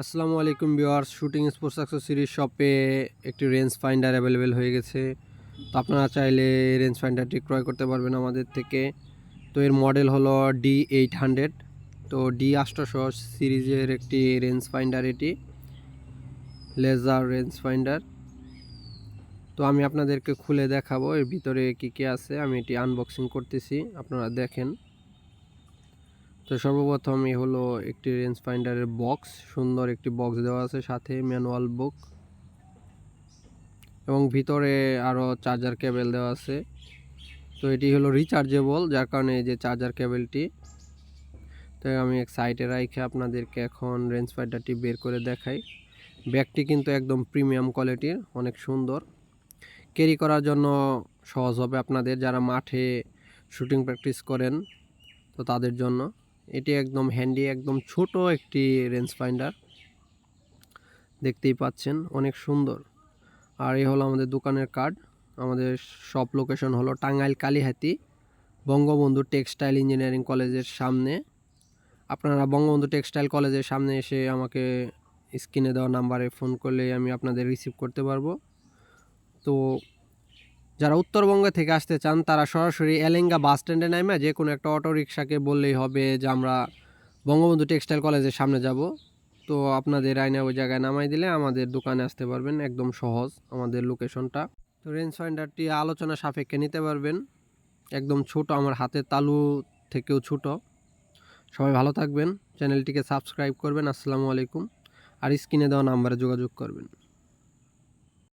আসসালামু আলাইকুম viewers, shooting sports accessories শপে একটি রেঞ্জ ফাইন্ডার অ্যাভেলেবেল হয়ে গেছে। তো আপনারা চাইলে রেঞ্জ ফাইন্ডারটি ক্রয় করতে পারবেন আমাদের থেকে। তো এর মডেল হলো ডি এইট হান্ড্রেড তো ডি আষ্টশো সিরিজের একটি রেঞ্জ ফাইন্ডার এটি লেজার রেঞ্জ ফাইন্ডার তো আমি আপনাদেরকে খুলে দেখাবো, এর ভিতরে কী কী আছে, আমি এটি আনবক্সিং করতেছি, আপনারা দেখেন। তো সর্বপ্রথম এই হলো একটি রেঞ্জ ফাইন্ডারের বক্স সুন্দর একটি বক্স দেওয়া আছে সাথে ম্যানুয়াল বুক এবং ভিতরে আরও চার্জার কেবেল দেওয়া আছে। তো এটি হলো রিচার্জেবল যার কারণে এই যে চার্জার কেবেলটি তো আমি এক সাইডে রাখে আপনাদেরকে এখন রেঞ্জ ফাইন্ডারটি বের করে দেখাই। ব্যাগটি কিন্তু একদম প্রিমিয়াম কোয়ালিটির অনেক সুন্দর। ক্যারি করার জন্য সহজ হবে আপনাদের যারা মাঠে শুটিং প্র্যাকটিস করেন, তো তাদের জন্য। এটি একদম হ্যান্ডি একদম ছোট একটি রেঞ্জ ফাইন্ডার দেখতেই পাচ্ছেন, অনেক সুন্দর। আর এই হলো আমাদের দোকানের কার্ড আমাদের শপ লোকেশন হলো টাঙ্গাইল কালীহাতি, বঙ্গবন্ধু টেক্সটাইল ইঞ্জিনিয়ারিং কলেজের সামনে। আপনারা বঙ্গবন্ধু টেক্সটাইল কলেজের সামনে এসে আমাকে স্ক্রিনে দেওয়া নাম্বারে ফোন করলে আমি আপনাদের রিসিভ করতে পারব। তো যারা উত্তরবঙ্গ থেকে আসতে চান, তারা সরাসরি এলেঙ্গা বাস স্ট্যান্ডে নামে যে কোনো একটা অটো রিক্সাকে বললেই হবে যে আমরা বঙ্গবন্ধু টেক্সটাইল কলেজের সামনে যাব। তো আপনাদের আইনা ওই জায়গায় নামাই দিলে আমাদের দোকানে আসতে পারবেন, একদম সহজ আমাদের লোকেশনটা। তো রেঞ্জ ফাইন্ডারটি আলোচনা সাপেক্ষে নিতে পারবেন। একদম ছোট, আমার হাতের তালু থেকেও ছোট। সবাই ভালো থাকবেন, চ্যানেলটিকে সাবস্ক্রাইব করবেন, আসসালামু আলাইকুম। আর স্ক্রিনে দেওয়া নাম্বারে যোগাযোগ করবেন।